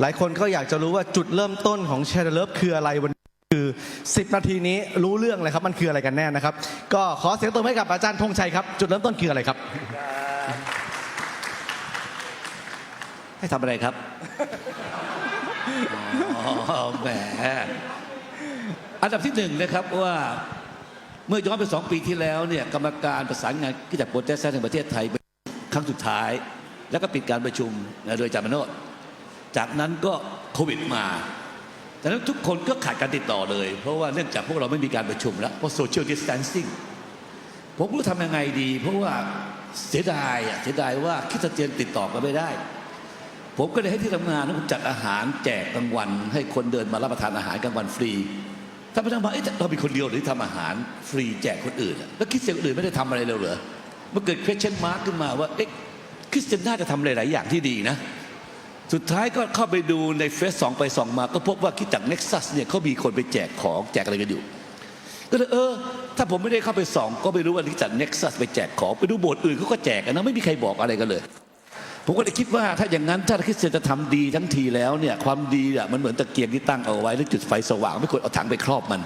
หลายคนก็อยากจะรู้ว่าจุดเริ่มต้นของแชร์เลิฟคืออะไรวันคือ 10 นาทีนี้รู้เรื่องเลยครับ มันคืออะไรกันแน่นะครับ ก็ขอเสียงตบมือให้กับอาจารย์ธงชัยครับ จุดเริ่มต้นคืออะไรครับ ให้ทำอะไรครับอ๋อแหมอันดับที่หนึ่งนะครับว่าเมื่อย้อนไปสองปีที่แล้วเนี่ยกรรมการประสานงานกิจการโปรเตสแห่งประเทศไทยครั้งสุดท้าย แล้วก็ปิดการประชุมโดยจามโนด จากนั้นก็โควิดมาจากนั้นทุกคนก็ขาดการติดต่อเลย เพราะว่าเนื่องจากพวกเราไม่มีการประชุมแล้วเพราะโซเชียลดิส a ทนซิ่งผมรู้ทำยังไงดี เพราะว่าเสียดายอะเสียดายว่าคริดสเตียนติดต่อกันไม่ได้ ผมก็เลยให้ที่ทำงานผมจัดอาหารแจกกลางวัน ให้คนเดินมารับประทานอาหารกลางวันฟรีถ้าไปทำมาเอ๊ะเราเป็นคนเดียวหรือทำอาหารฟรีแจกคนอื่นอะแล้วคริสเตียนคนอื่นไม่ได้ทำอะไรเลยเหรอมันเกิด question mark ขึ้นมาว่าเอ๊ะคริสเตียนน่าจะทำหลาย ๆ อย่างที่ดีนะ สุดท้ายก็เข้าไปดูในเฟซสองไปสองมา ก็พบว่าคิดจากเน็กซัสเนี่ยเขามีคนไปแจกของแจกอะไรกันอยู่ ก็เลยเออ ถ้าผมไม่ได้เข้าไปส่องก็ไม่รู้ว่าที่จากเน็กซัสไปแจกของ ไปดูโบสถ์อื่นเขาก็แจกนะไม่มีใครบอกอะไรกันเลย ผมก็เลยคิดว่าถ้าอย่างนั้นถ้าคริสเตียนจะทำดีทั้งทีแล้วเนี่ยความดีอะมันเหมือนตะเกียงที่ตั้งเอาไว้แล้วจุดไฟสว่างไม่ควรเอาถังไปครอบมัน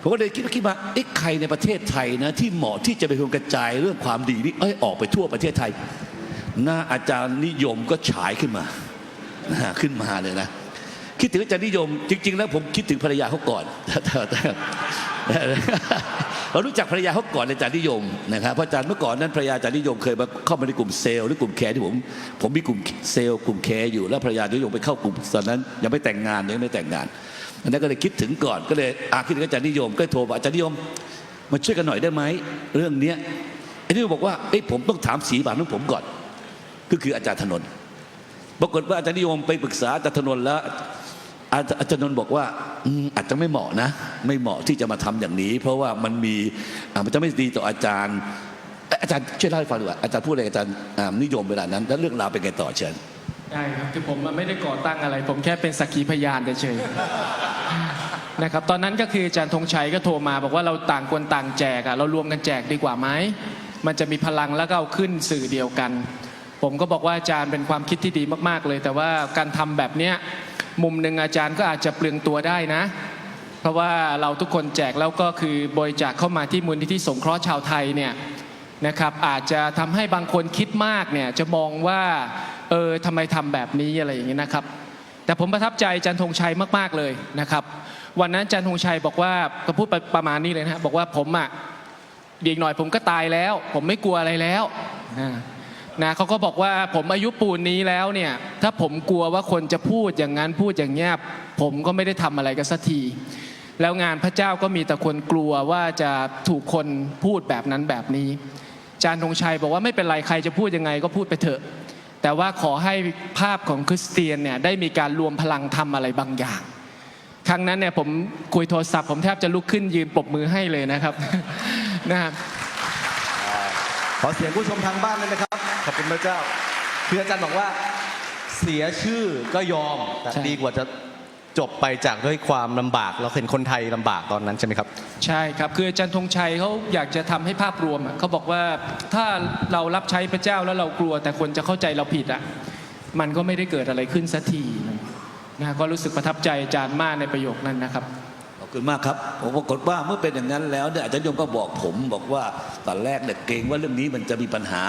ผมก็เลยคิดว่าคิดว่าเอ๊ะใครในประเทศไทยนะที่เหมาะที่จะเป็นคนกระจายเรื่องความดีนี่เอ้ยออกไปทั่วประเทศไทยหน้าอาจารย์นิยมก็ฉายขึ้นมา ขึ้นมาเลยนะคิดถึงอาจารย์นิยม จริง ๆ แล้วผมคิดถึงภรรยาเขาก่อนเรารู้จักภรรยาเขาก่อนอาจารย์นิยมนะครับเพราะอาจารย์เมื่อก่อนนั้นภรรยาอาจารย์นิยมเคยมาเข้ามาในกลุ่มเซลล์หรือกลุ่มแคร์ที่ผมผมมีกลุ่มเซลล์กลุ่มแคร์อยู่แล้วภรรยานิยมไปเข้ากลุ่มตอนนั้นยังไม่แต่งงานยังไม่แต่งงานอันนั้นก็เลยคิดถึงก่อนก็เลยอาคิดถึงอาจารย์นิยมก็โทรบอกอาจารย์นิยมมาช่วยกันหน่อยได้ไหมเรื่องเนี้ยไอ้นี่บอกว่าเอ้ยผมต้องถามสีบานของผมก่อน ก็คืออาจารย์ถนน ปรากฏว่าอาจารย์นิยมไปปรึกษาอาจารย์ธนนท์แล้วอาจารย์นนท์บอกว่าอืมอาจจะไม่เหมาะนะ ไม่เหมาะที่จะมาทำอย่างนี้ เพราะว่ามันมีมันจะไม่ดีต่ออาจารย์ อาจารย์ช่วยเล่าให้ฟังดีกว่าอาจารย์พูดอะไรกับอาจารย์นิยมเวลานั้น แล้วเรื่องราวเป็นไงต่อเชิญได้ครับคือผมไม่ได้ก่อตั้งอะไร ผมแค่เป็นสักขีพยานเฉยนะครับตอนนั้นก็คืออาจารย์ธงชัยก็โทรมา บอกว่าเราต่างคนต่างแจกอะเรารวมกันแจกดีกว่าไหมมันจะมีพลังแล้วก็เอาขึ้นสื่อเดียวกัน ผมก็บอกว่าอาจารย์เป็นความคิดที่ดีมาก ๆ เลย แต่ว่าการทำแบบเนี้ยมุมหนึ่งอาจารย์ก็อาจจะเปลืองตัวได้นะ เพราะว่าเราทุกคนแจกแล้วก็คือบริจาคเข้ามาที่มูลนิธิสงเคราะห์ชาวไทยเนี่ยนะครับอาจจะทำให้บางคนคิดมากเนี่ยจะมองว่าเออทำไมทำแบบนี้อะไรอย่างนี้นะครับ แต่ผมประทับใจอาจันธงชัยมาก ๆ เลยนะครับ วันนั้นอาจันธงชัยบอกว่าก็พูดประมาณนี้เลยนะบอกว่าผมอะอีกหน่อยผมก็ตายแล้ว ผมไม่กลัวอะไรแล้วนะ นะเขาก็บอกว่าผมอายุปูนนี้แล้วเนี่ย ถ้าผมกลัวว่าคนจะพูดอย่างนั้นพูดอย่างเงี้ยผมก็ไม่ได้ทำอะไรกันสักทีแล้วงานพระเจ้าก็มีแต่คนกลัวว่าจะถูกคนพูดแบบนั้นแบบนี้จารย์ธงชัยบอกว่าไม่เป็นไรใครจะพูดยังไงก็พูดไปเถอะ แต่ว่าขอให้ภาพของคริสเตียนเนี่ยได้มีการรวมพลังทำอะไรบางอย่าง ครั้งนั้นเนี่ยผมคุยโทรศัพท์ผมแทบจะลุกขึ้นยืนปรบมือให้เลยนะครับนะครับ ขอเสียงผู้ชมทางบ้านเลยนะครับ ขอบคุณพระเจ้าคืออาจารย์บอกว่าเสียชื่อก็ยอมแต่ใช่ ดีกว่าจะจบไปจากด้วยความลำบาก เราเห็นคนไทยลำบากตอนนั้นใช่ไหมครับ ใช่ครับ คืออาจารย์ธงชัยเขาอยากจะทำให้ภาพรวมอะเขาบอกว่าถ้าเรารับใช้พระเจ้าแล้วเรากลัว แต่คนจะเข้าใจเราผิดอะมันก็ไม่ได้เกิดอะไรขึ้นสักทีนะก็รู้สึกประทับใจอาจารย์มากในประโยคนั้นนะครับขอบ คุณมากครับผมปรากฏว่าเมื่อเป็นอย่างนั้นแล้วเนี่ยอาจารย์ยมก็บอกผมบอกว่าตอนแรกเนี่ยเกรงว่าเรื่องนี้มันจะมีปัญหา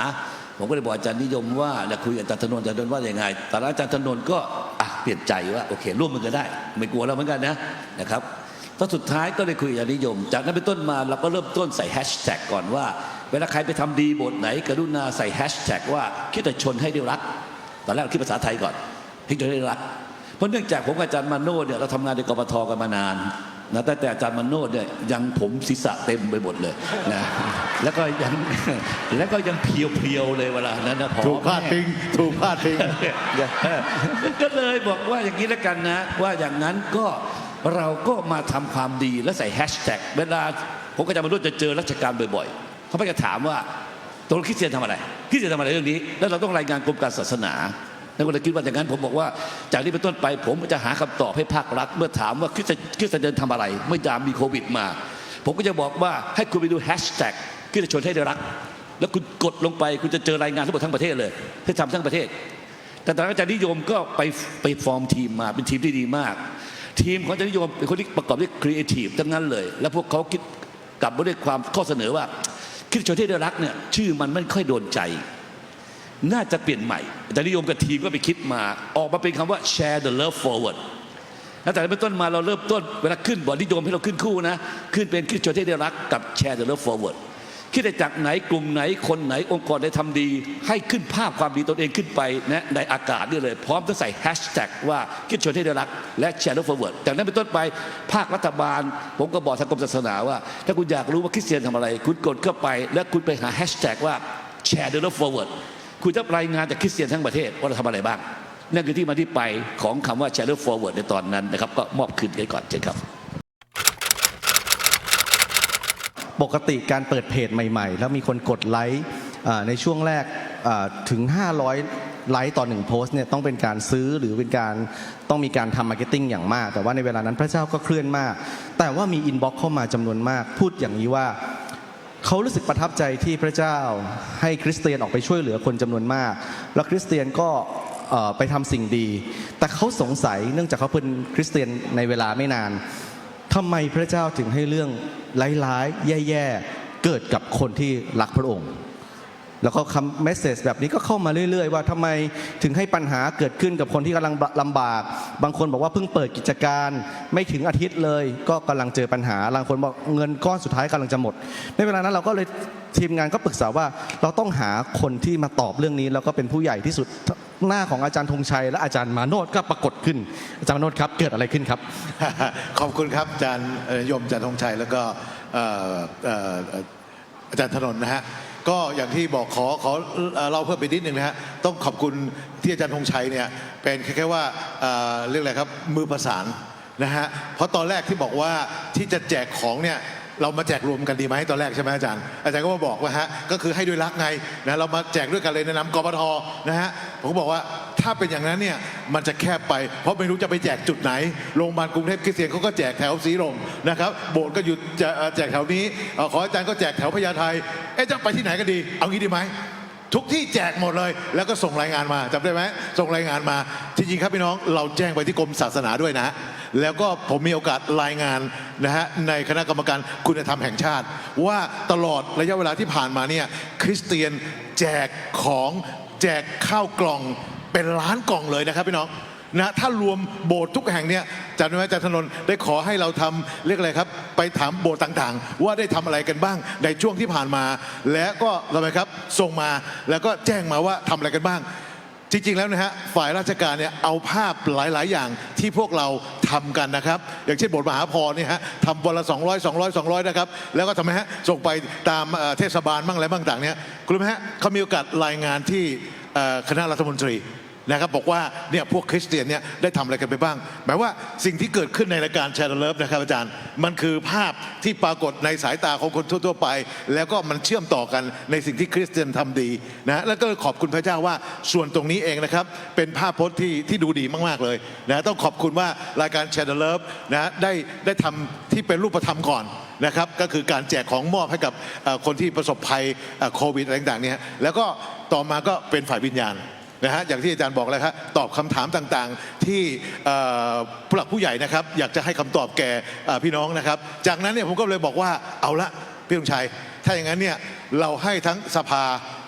ผมก็เลยบอกอาจารย์นิยมว่าเนี่ยคุยกับอาจารย์ธนนท์อาจารย์ธนนท์ว่าอย่างไงตอนนั้นอาจารย์ธนนท์ก็อะเปลี่ยนใจว่าโอเคร่วมมือกันได้ ไม่กลัวแล้วเหมือนกันนะนะครับตอนสุดท้ายก็เลยคุยกับอาจารย์นิยม จากนั้นเป็นต้นมาเราก็เริ่มต้นใส่แฮชแท็กก่อนว่า เวลาใครไปทำดีบทไหน กรุณาใส่แฮชแท็กว่าคิดแต่ชนให้ได้รัก ตอนแรกเราคิดภาษาไทยก่อนคิดจะได้รักเพราะเนื่องจากผมกับอาจารย์มาโนดเนี่ยเราทำงานในกรปทกันมานาน นะแต่แต่อาจารย์มาโนดเนี่ยยังผมศีรษะเต็มไปหมดเลยนะแล้วก็ยังแล้วก็ยังเพียวๆเลยเวลานั้นนะพอถูกพลาดพิงถูกพลาดพิงก็เลยบอกว่าอย่างนี้แล้วกันนะ ว่าอย่างนั้นก็เราก็มาทำความดีและใส่แฮชแท็กเวลาผมกับอาจารย์มาโนดจะเจอราชการบ่อยๆเขาไปจะถามว่าตกลงคริสเตียนทำอะไรคริสเตียนทำอะไรเรื่องนี้ แล้วเราต้องรายงานกรมการศาสนา แล้วก็เลยคิดว่าอย่างนั้นผมบอกว่า จากนี้เป็นต้นไปผมจะหาคำตอบให้ภาครัฐ เมื่อถามว่าคริสคริสเตียนทำอะไร เมื่อยามมีโควิดมา ผมก็จะบอกว่าให้คุณไปดูแฮชแท็กคริสเตียนชนให้ได้รัก แล้วคุณกดลงไปคุณจะเจอรายงานทั้งหมดทั้งประเทศเลยที่ทำทั้งประเทศ แต่ตอนนั้นอาจารย์นิยมก็ไปไปฟอร์มทีมมาเป็นทีมที่ดีมาก ทีมของอาจารย์นิยมเป็นคนที่ประกอบด้วยครีเอทีฟทั้งนั้นเลย แล้วพวกเขาคิดกลับมาด้วยความข้อเสนอว่าคิดชนที่ได้รักเนี่ยชื่อมันไม่ค่อยโดนใจ น่าจะเปลี่ยนใหม่อาจารย์นิยมกับทีมก็ไปคิดมา ออกมาเป็นคำว่า share the love forward แล้วแต่เป็นต้นมาเราเริ่มต้นเวลาขึ้นบอร์ดนิยมให้เราขึ้นคู่นะ ขึ้นเป็นคิดชนที่ได้รักกับ share the love forward คิดได้จากไหนกลุ่มไหนคนไหนองค์กรได้ทำดี ให้ขึ้นภาพความดีตนเองขึ้นไปนะในอากาศนี่เลย พร้อมจะใส่แฮชแท็กว่าคิดชนที่ได้รัก และ share the forward จากนั้นเป็นต้นไปภาครัฐบาล ผมก็บอกทางกรมศาสนาว่า ถ้าคุณอยากรู้ว่าคริสเตียนทำอะไร คุณกดเข้าไป แล้วคุณไปหาแฮชแท็กว่า share the love forward คุณจะรายงานจากคริสเตียนทั้งประเทศว่าเราทำอะไรบ้าง นั่นคือที่มาที่ไปของคำว่า Shadow Forward ในตอนนั้นนะครับ ก็มอบคืนกันก่อนเช่นครับปกติการเปิดเพจใหม่ ๆ แล้วมีคนกดไลค์ในช่วงแรกถึง 500 ไลค์ต่อหนึ่งโพสต์เนี่ยต้องเป็นการซื้อหรือเป็นการต้องมีการทำมาร์เก็ตติ้งอย่างมาก แต่ว่าในเวลานั้นพระเจ้าก็เคลื่อนมาก แต่ว่ามีอินบ็อกซ์เข้ามาจำนวนมาก พูดอย่างนี้ว่า เขารู้สึกประทับใจที่พระเจ้าให้คริสเตียนออกไปช่วยเหลือคนจำนวนมาก แล้วคริสเตียนก็ไปทำสิ่งดี แต่เขาสงสัยเนื่องจากเขาเป็นคริสเตียนในเวลาไม่นานทำไมพระเจ้าถึงให้เรื่องร้ายๆแย่ๆเกิดกับคนที่รักพระองค์ แล้วก็คำเมสเซจแบบนี้ก็เข้ามาเรื่อย ๆ ว่าทำไมถึงให้ปัญหาเกิดขึ้นกับคนที่กำลังลำบาก บางคนบอกว่าเพิ่งเปิดกิจการไม่ถึงอาทิตย์เลย ก็กำลังเจอปัญหาบางคนบอกเงินก้อนสุดท้ายกำลังจะหมด ในเวลานั้นเราก็เลยทีมงานก็ปรึกษาว่าเราต้องหาคนที่มาตอบเรื่องนี้ แล้วก็เป็นผู้ใหญ่ที่สุดหน้าของอาจารย์ธงชัย และอาจารย์มาโนดก็ปรากฏขึ้น อาจารย์มาโนดครับเกิดอะไรขึ้นครับ ขอบคุณครับอาจารย์ยมอาจารย์ธงชัยแล้วก็อาจารย์ธนนนะฮะ ก็อย่างที่บอกขอขอเอ่อเล่าเพิ่มไปนิดนึงนะฮะต้องขอบคุณที่อาจารย์ธงชัยเนี่ยเป็นแค่ว่าเอ่อเรียกอะไรครับมือประสานนะฮะเพราะตอนแรกที่บอกว่าที่จะแจกของเนี่ย เรามาแจกรวมกันดีไหมตอนแรกใช่ไหมอาจารย์ อาจารย์ก็มาบอกว่าฮะก็คือให้ด้วยรักไงนะเรามาแจกด้วยกันเลยในนามกปทนะฮะผมก็บอกว่าถ้าเป็นอย่างนั้นเนี่ยมันจะแคบไป เพราะไม่รู้จะไปแจกจุดไหนโรงพยาบาลกรุงเทพคริสเตียนเขาก็แจกแถวสีลมนะครับโบสถ์ก็อยู่จะแจกแถวนี้เอ่อขออาจารย์ก็แจกแถวพญาไทเอ๊ะจะไปที่ไหนกันดี เอางี้ดีไหมทุกที่แจกหมดเลย แล้วก็ส่งรายงานมาจำได้ไหมส่งรายงานมาที่จริงครับพี่น้องเราแจ้งไปที่กรมศาสนาด้วยนะ แล้วก็ผมมีโอกาสรายงานนะฮะในคณะกรรมการคุณธรรมแห่งชาติ ว่าตลอดระยะเวลาที่ผ่านมาเนี่ยคริสเตียนแจกของแจกข้าวกล่องเป็นล้านกล่องเลยนะครับพี่น้องนะถ้ารวมโบสถ์ทุกแห่งเนี่ยจำได้ไหมอาจารย์ธนน์ได้ขอให้เราทำเรียกอะไรครับ ไปถามโบสถ์ต่างๆ ว่าได้ทำอะไรกันบ้างในช่วงที่ผ่านมา และก็ทำไมครับส่งมาแล้วก็แจ้งมาว่าทำอะไรกันบ้าง จริงๆ แล้วนะฮะฝ่ายราชการเนี่ยเอาภาพหลายๆ อย่างที่พวกเราทำกันนะครับ อย่างเช่นบทมหาพรเนี่ยฮะทำวันละ 200 200 200 นะครับ แล้วก็ทำไมฮะส่งไปตามเอ่อเทศบาลบ้างอะไรบ้างต่างเนี่ยคุณรู้ไหมฮะเขามีโอกาสรายงานที่เอ่อคณะรัฐมนตรี นะครับบอกว่าเนี่ยพวกคริสเตียนเนี่ยได้ทำอะไรกันไปบ้าง หมายว่าสิ่งที่เกิดขึ้นในรายการแชร์เลิฟนะครับอาจารย์ มันคือภาพที่ปรากฏในสายตาของคนทั่วๆไป แล้วก็มันเชื่อมต่อกันในสิ่งที่คริสเตียนทำดีนะแล้วก็ขอบคุณพระเจ้าว่าส่วนตรงนี้เองนะครับเป็นภาพพจน์ที่ที่ดูดีมากๆเลยนะต้องขอบคุณว่ารายการแชร์เลิฟนะได้ได้ทำที่เป็นรูปธรรมก่อนนะครับก็คือการแจกของมอบให้กับคนที่ประสบภัยโควิดอะไรต่างๆเนี่ยแล้วก็ต่อมาก็เป็นฝ่ายวิญญาณ นะฮะอย่างที่อาจารย์บอกแล้วครับตอบคำถามต่างๆ ที่ผู้หลักผู้ใหญ่นะครับ อยากจะให้คำตอบแก่พี่น้องนะครับ จากนั้นเนี่ยผมก็เลยบอกว่าเอาละพี่ลุงชัย ถ้าอย่างนั้นเนี่ยเราให้ทั้งสภา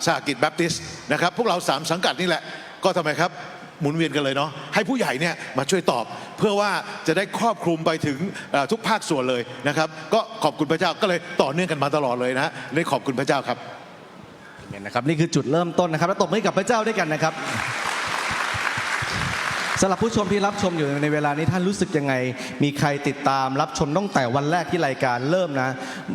สหกิจแบปติสต์นะครับ พวกเราสามสังกัดนี่แหละ ก็ทำไมครับหมุนเวียนกันเลยเนาะให้ผู้ใหญ่เนี่ยมาช่วยตอบ เพื่อว่าจะได้ครอบคลุมไปถึงทุกภาคส่วนเลยนะครับ ก็ขอบคุณพระเจ้าก็เลยต่อเนื่องกันมาตลอดเลยนะฮะได้ขอบคุณพระเจ้าครับ เนี่ยนะครับนี่คือจุดเริ่มต้นนะครับแล้วตบมือให้กับพระเจ้าด้วยกันนะครับสำหรับผู้ชมที่รับชมอยู่ในเวลานี้ท่านรู้สึกยังไง มีใครติดตามรับชมตั้งแต่วันแรกที่รายการเริ่มนะ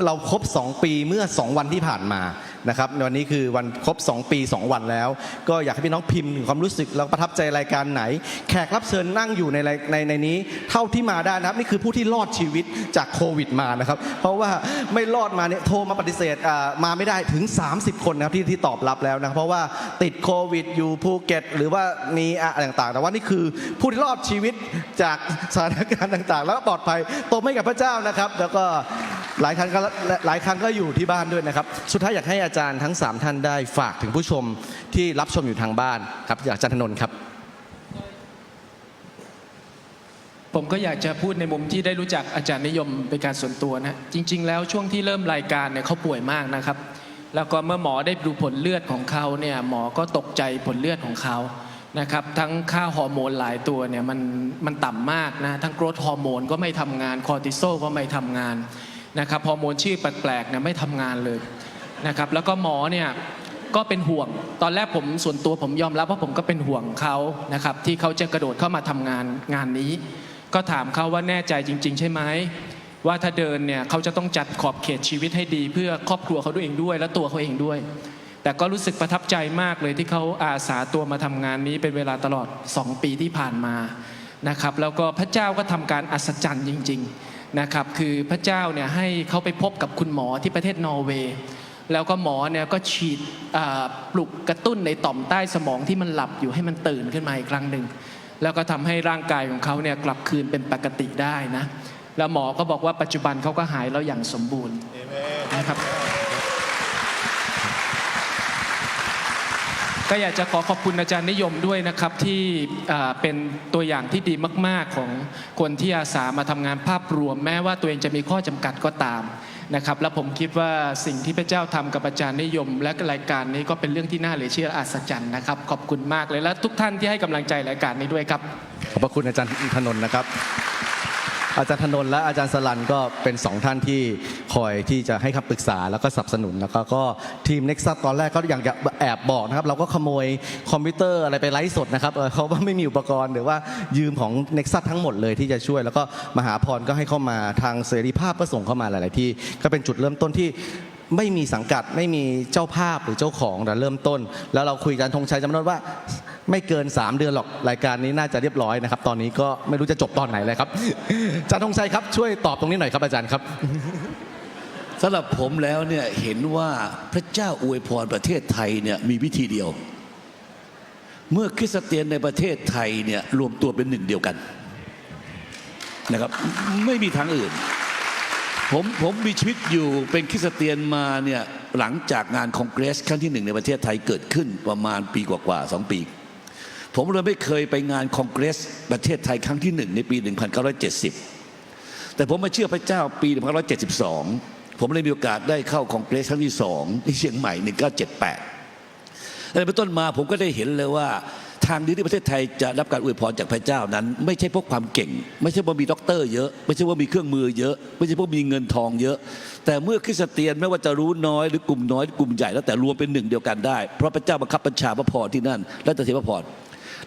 เราครบ 2 ปีเมื่อ 2 วันที่ผ่านมา นะครับวันนี้คือวันครบ 2 ปี 2 วันแล้ว ก็อยากให้พี่น้องพิมพ์ความรู้สึกแล้วประทับใจรายการไหน แขกรับเชิญนั่งอยู่ในในในนี้ เท่าที่มาได้นะครับ นี่คือผู้ที่รอดชีวิตจากโควิดมานะครับ เพราะว่าไม่รอดมาเนี่ยโทรมาปฏิเสธมาไม่ได้ถึง 30 คนนะครับที่ที่ตอบรับแล้วนะเพราะว่าติดโควิดอยู่ภูเก็ต หรือว่ามีอะไรต่างๆ แต่ว่านี่คือผู้ที่รอดชีวิตจากสถานการณ์ต่างๆ แล้วปลอดภัยตบให้กับพระเจ้านะครับ แล้วก็ หลายครั้งก็หลายครั้งก็อยู่ที่บ้านด้วยนะครับ สุดท้ายอยากให้อาจารย์ทั้ง 3 ท่านได้ฝากถึงผู้ชมที่รับชมอยู่ทางบ้านครับอาจารย์ธนนท์ครับ ผมก็อยากจะพูดในมุมที่ได้รู้จักอาจารย์นิยมเป็นการส่วนตัวนะจริง ๆ แล้วช่วงที่เริ่มรายการเนี่ยเขาป่วยมากนะครับ แล้วก็เมื่อหมอได้ดูผลเลือดของเขาเนี่ยหมอก็ตกใจผลเลือดของเขานะครับทั้งค่าฮอร์โมนหลายตัวเนี่ยมันมันต่ำมากนะทั้งโกรทฮอร์โมนก็ไม่ทำงานคอร์ติโซก็ไม่ทำงาน นะครับฮอร์โมนชื่อแปลกๆเนี่ยไม่ทำงานเลยนะครับแล้วก็หมอเนี่ยก็เป็นห่วง ตอนแรกผมส่วนตัวผมยอมรับว่าผมก็เป็นห่วงเขานะครับที่เขาจะกระโดดเข้ามาทำงานงานนี้ ก็ถามเขาว่าแน่ใจจริง ๆ ใช่ไหมว่าถ้าเดินเนี่ยเขาจะต้องจัดขอบเขตชีวิตให้ดี เพื่อครอบครัวเขาด้วยเองด้วย และตัวเขาเองด้วย แต่ก็รู้สึกประทับใจมากเลยที่เขาอาสาตัวมาทำงานนี้เป็นเวลาตลอด 2 ปีที่ผ่านมานะครับแล้วก็พระเจ้าก็ทำการอัศจรรย์จริง ๆ นะครับคือพระเจ้าเนี่ยให้เขาไปพบกับคุณหมอที่ประเทศนอร์เวย์แล้วก็หมอเนี่ยก็ฉีดปลุกกระตุ้นในต่อมใต้สมองที่มันหลับอยู่ให้มันตื่นขึ้นมาอีกครั้งหนึ่งแล้วก็ทำให้ร่างกายของเขาเนี่ยกลับคืนเป็นปกติได้นะแล้วหมอก็บอกว่าปัจจุบันเขาก็หายแล้วอย่างสมบูรณ์นะครับ ก็อยากจะขอขอบคุณอาจารย์นิยมด้วยนะครับที่เป็นตัวอย่างที่ดีมาก ๆ ของคนที่อาสามาทำงานภาพรวม แม้ว่าตัวเองจะมีข้อจำกัดก็ตามนะครับและผมคิดว่าสิ่งที่พระเจ้าทำกับอาจารย์นิยม และรายการนี้ก็เป็นเรื่องที่น่าเหลือเชื่ออัศจรรย์นะครับ ขอบคุณมากเลยและทุกท่านที่ให้กำลังใจรายการนี้ด้วยครับ ขอบพระคุณอาจารย์ธนนท์นะครับ อาจารย์ธนนท์และอาจารย์สลันก็เป็นสองท่านที่คอยที่จะให้คำปรึกษาแล้วก็สนับสนุนแล้วก็ก็ทีม Nexus ตอนแรกก็อย่างแอบบอกนะครับ เราก็ขโมยคอมพิวเตอร์อะไรไปไลฟ์สดนะครับเออเขาว่าไม่มีอุปกรณ์หรือว่ายืมของ Nexus ทั้งหมดเลยที่จะช่วย แล้วก็มหาพรก็ให้เข้ามาทางเสรีภาพก็ส่งเข้ามาหลาย ๆ ที่ก็เป็นจุดเริ่มต้นที่ไม่มีสังกัดไม่มีเจ้าภาพหรือเจ้าของแต่เริ่มต้น แล้วเราคุยกันธงชัยจำนวนว่า ไม่เกิน 3 เดือนหรอกรายการนี้น่าจะเรียบร้อยนะครับ ตอนนี้ก็ไม่รู้จะจบตอนไหนเลยครับอาจารย์ธงชัยครับช่วยตอบตรงนี้หน่อยครับอาจารย์ครับสำหรับผมแล้วเนี่ยเห็นว่าพระเจ้าอวยพรประเทศไทยเนี่ยมีวิธีเดียว เมื่อคริสเตียนในประเทศไทยเนี่ยรวมตัวเป็นหนึ่งเดียวกันนะครับไม่มีทางอื่น ผมผมมีชีวิตอยู่เป็นคริสเตียนมาเนี่ยหลังจากงานคอนเกรสครั้งที่หนึ่งในประเทศไทยเกิดขึ้นประมาณปีกว่าๆสองปี ผมเลยไม่เคยไปงานคอนเกรส ประเทศไทยครั้งที่หนึ่งในปี 1970 แต่ผมมาเชื่อพระเจ้าปี 1972 ผมเลยมีโอกาสได้เข้าคอนเกรสครั้งที่สองที่เชียงใหม่ 1978แล้วเป็นต้นมาผมก็ได้เห็นเลยว่าทางนี้ที่ประเทศไทยจะรับการอวยพรจากพระเจ้านั้น ไม่ใช่เพราะความเก่ง ไม่ใช่ว่ามีด็อกเตอร์เยอะ ไม่ใช่ว่ามีเครื่องมือเยอะ ไม่ใช่เพราะมีเงินทองเยอะ แต่เมื่อคริสเตียนไม่ว่าจะรู้น้อยหรือกลุ่มน้อยหรือกลุ่มใหญ่แล้วแต่รวมเป็นหนึ่งเดียวกันได้เพราะพระเจ้าบังคับบัญชาพระพรที่นั่นและจะเทพระพร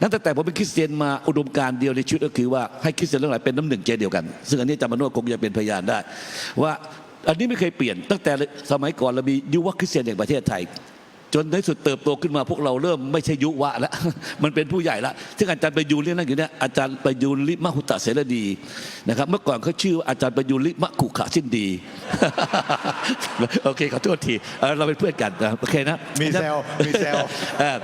นั้นตั้งแต่ผมเป็นคริสเตียนมาอุดมการเดียวในชีวิตก็คือว่าให้คริสเตียนทั้งหลายเป็นน้ำหนึ่งใจเดียวกัน ซึ่งอันนี้จาจารย์มโนคงจะเป็นพยานได้ ว่าอันนี้ไม่เคยเปลี่ยน ตั้งแต่สมัยก่อนเรามียุวคริสเตียนแห่งประเทศไทย จนในที่สุดเติบโตขึ้นมาพวกเราเริ่มไม่ใช่ยุวะแล้วมันเป็นผู้ใหญ่ละซึ่งอาจารย์ประยูนเรียกนั่งอยู่เนี่ยอาจารย์ประยูนลิมหุตตะเสรดีนะครับเมื่อก่อนเขาชื่ออาจารย์ประยูนลิมขุขะสิ้นดีโอเคขอโทษทีเออเราเป็นเพื่อนกันนะโอเคนะมีแซวมีแซวเอ่อ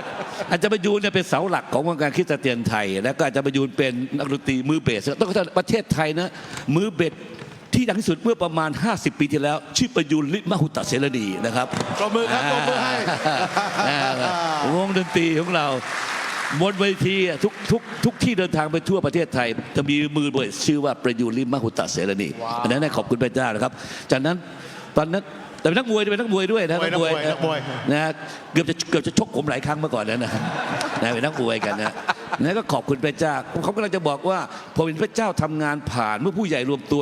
อาจารย์ประยูนเนี่ยเป็นเสาหลักของวงการคริสเตียนไทย แล้วก็อาจารย์ประยูนเป็นนักดนตรีมือเบสต้องเข้าใจประเทศไทยนะมือเบส ที่ดังที่สุดเมื่อประมาณ 50 ปีที่แล้ว ชื่อประยูนลิมหุตตะเสรดีนะครับปรบมือครับปรบมือให้อ่าวงดนตรีของเราบนเวทีอะทุกทุกทุกที่เดินทางไปทั่วประเทศไทย จะมีมือเบสชื่อว่าประยูนลิมหุตตะเสรดีอันนั้นนะขอบคุณพระเจ้านะครับ จากนั้นตอนนั้นแต่เป็นนักมวยเป็นนักมวยด้วยนะมวยนักมวยนักมวยนะเกือบจะเกือบจะชกผมหลายครั้งเมื่อก่อนนั้นนะนะเป็นนักมวยกันนะ นั่นก็ขอบคุณพระเจ้าเขากำลังจะบอกว่าพอเป็นพระเจ้าทำงานผ่านเมื่อผู้ใหญ่รวมตัว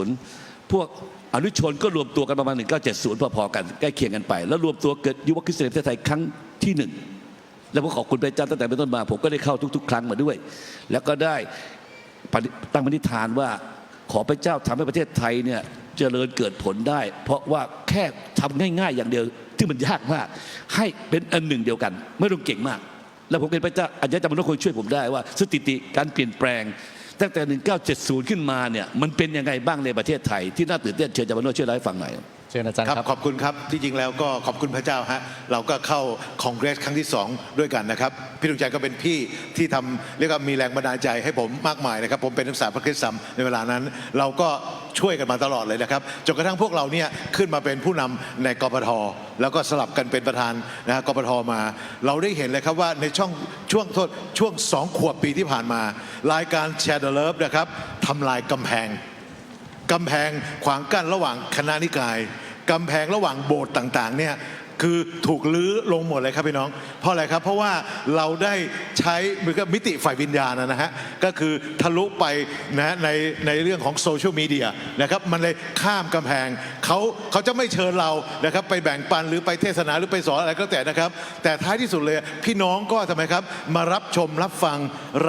1970 พวกอนุชนก็รวมตัวกันประมาณ 1970 พอๆกันใกล้เคียงกันไป แล้วรวมตัวเกิดยุวคริสเตียนประเทศไทยครั้งที่หนึ่งแล้วผมขอบคุณพระเจ้าตั้งแต่เป็นต้นมา ผมก็ได้เข้าทุก ๆ ครั้งมาด้วย แล้วก็ได้ตั้งปณิธานว่าขอพระเจ้าทำให้ประเทศไทยเนี่ยเจริญเกิดผลได้ เพราะว่าแค่ทำง่าย ๆ อย่างเดียวที่มันยากมาก ให้เป็นอันหนึ่งเดียวกัน ไม่ต้องเก่งมาก แล้วผมเป็นพระเจ้าอาจารย์จำเป็นต้องคอยช่วยผมได้ว่าสถิติการเปลี่ยนแปลงตั้งแต่ 1970 ขึ้นมาเนี่ยมันเป็นยังไงบ้างในประเทศไทยที่น่าตื่นเต้นเชิญอาจารย์มโนช่วยเล่าให้ฟังหน่อย เชิญอาจารย์ครับครับ ขอบคุณครับ ที่จริงแล้วก็ขอบคุณพระเจ้าฮะ เราก็เข้าคองเกรสครั้งที่ 2 ด้วยกันนะครับ พี่ดวงใจก็เป็นพี่ที่ทำเรียกว่ามีแรงบันดาลใจให้ผมมากมายนะครับ ผมเป็นนักศึกษาพระคริสต์ในเวลานั้น เราก็ช่วยกันมาตลอดเลยนะครับ จนกระทั่งพวกเราเนี่ยขึ้นมาเป็นผู้นำในกปท แล้วก็สลับกันเป็นประธานนะฮะกปทมา เราได้เห็นเลยครับว่าในช่องช่วงโทษช่วงสองขวบปีที่ผ่านมา รายการแชร์เดอะเลิฟนะครับทำลายกำแพง กำแพงขวางกั้นระหว่างคณะนิกายกำแพงระหว่างโบสถ์ต่างๆเนี่ย คือถูกลื้อลงหมดเลยครับพี่น้อง เพราะอะไรครับ เพราะว่าเราได้ใช้มือกับมิติฝ่ายวิญญาณนะฮะก็คือทะลุไปนะในในเรื่องของโซเชียลมีเดียนะครับมันเลยข้ามกำแพงเขาเขาจะไม่เชิญเรานะครับไปแบ่งปันหรือไปเทศนาหรือไปสอนอะไรก็แต่นะครับ แต่ท้ายที่สุดเลยพี่น้องก็ทำไมครับ มารับชมรับฟัง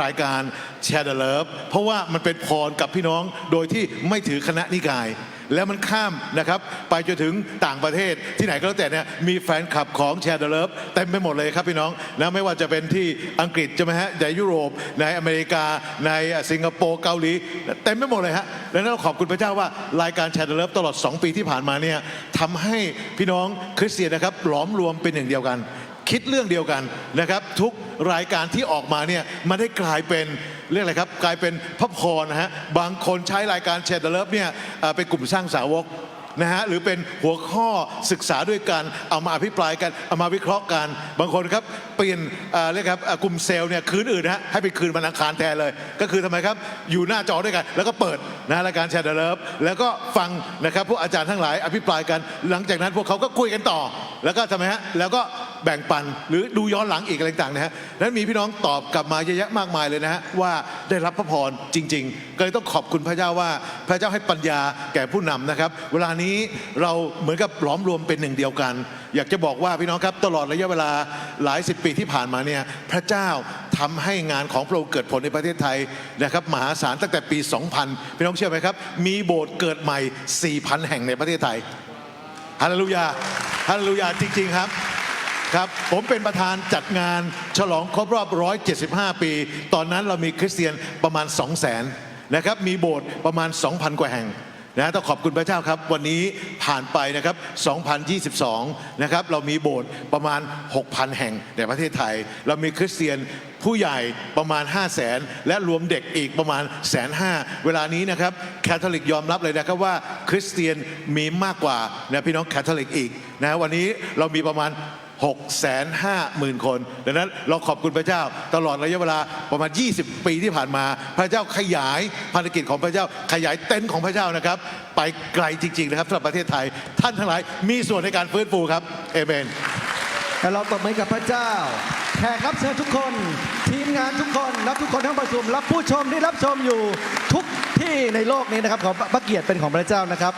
รายการแชร์เดอะเลิฟเพราะว่ามันเป็นพรกับพี่น้องโดยที่ไม่ถือคณะนิกาย แล้วมันข้ามนะครับไปจนถึงต่างประเทศที่ไหนก็แล้วแต่เนี่ยมีแฟนคลับของแชร์เดอะเลิฟเต็มไปหมดเลยครับพี่น้องนะไม่ว่าจะเป็นที่อังกฤษใช่ไหมฮะในยุโรปในอเมริกา ในสิงคโปร์เกาหลีเต็มไปหมดเลยฮะดังนั้นเราขอบคุณพระเจ้าว่ารายการแชร์เดอะเลิฟตลอด 2 ปีที่ผ่านมาเนี่ยทำให้พี่น้องคริสเตียนนะครับหลอมรวมเป็นหนึ่งเดียวกัน คิดเรื่องเดียวกันนะครับ ทุกรายการที่ออกมาเนี่ยมันได้กลายเป็น เรื่องอะไรครับ กลายเป็นพระพรนะฮะ บางคนใช้รายการแชร์เดอะเลิฟเนี่ยเอ่อเป็นกลุ่มสร้างสาวก นะฮะหรือเป็นหัวข้อศึกษาด้วยกันเอามาอภิปรายกันเอามาวิเคราะห์กันบางคนครับเปลี่ยนเอ่อเรียกครับเอ่อกลุ่มเซลล์เนี่ยคืนอื่นนะฮะให้ไปคืนวันอังคารแทนเลย ก็คือทำไมครับอยู่หน้าจอด้วยกัน แล้วก็เปิดนะรายการแชร์เดอะเลิฟแล้วก็ฟังนะครับพวกอาจารย์ทั้งหลายอภิปรายกัน หลังจากนั้นพวกเขาก็คุยกันต่อ แล้วก็ทำไมฮะแล้วก็แบ่งปันหรือดูย้อนหลังอีกอะไรต่างๆนะฮะนั้นมีพี่น้องตอบกลับมาเยอะแยะมากมายเลยนะฮะว่าได้รับพระพรจริง ๆ ก็เลยต้องขอบคุณพระเจ้าว่าพระเจ้าให้ปัญญาแก่ผู้นำนะครับเวลานี้เราเหมือนกับหลอมรวมเป็นหนึ่งเดียวกัน อยากจะบอกว่าพี่น้องครับตลอดระยะเวลาหลายสิบปีที่ผ่านมาเนี่ยพระเจ้าทำให้งานของพระองค์เกิดผลในประเทศไทยนะครับมหาศาลตั้งแต่ปี 2000 พี่น้องเชื่อไหมครับ มีโบสถ์เกิดใหม่ 4,000 แห่งในประเทศไทยฮาเลลูยาฮาเลลูยาจริง ๆ ครับครับผมเป็นประธานจัดงานฉลองครบรอบ 175 ปี ตอนนั้นเรามีคริสเตียนประมาณ 2 0 0 0 0 0นะครับมีโบสถ์ประมาณ 2,000 กว่าแห่ง นะต้องขอบคุณพระเจ้าครับ วันนี้ผ่านไปนะครับ 2022 นะครับ เรามีโบสถ์ประมาณ 6,000 แห่งในประเทศไทย เรามีคริสเตียนผู้ใหญ่ประมาณ 5 0 0แสนและรวมเด็กอีกประมาณแสนห้าเวลานี้นะครับแคทอลิกยอมรับเลยนะครับว่าคริสเตียนมีมากกว่านะพี่น้องแคทอลิกอีกนะวันนี้เรามีประมาณ 6 5 0 0 0 0 คน ดังนั้นเราขอบคุณพระเจ้าตลอดระยะเวลาประมาณ 20 ปีที่ผ่านมา พระเจ้าขยายภารกิจของพระเจ้า ขยายเต็นท์ของพระเจ้านะครับ ไปไกลจริงๆนะครับสำหรับประเทศไทย ท่านทั้งหลายมีส่วนในการฟื้นฟูครับเอเมนและเราตบมือกับพระเจ้าแขกรับเชิญทุกคน ทีมงานทุกคนรับทุกคนทั้งประชุมรับผู้ชมที่รับชมอยู่ทุกที่ในโลกนี้นะครับขอพระเกียรติเป็นของพระเจ้านะครับ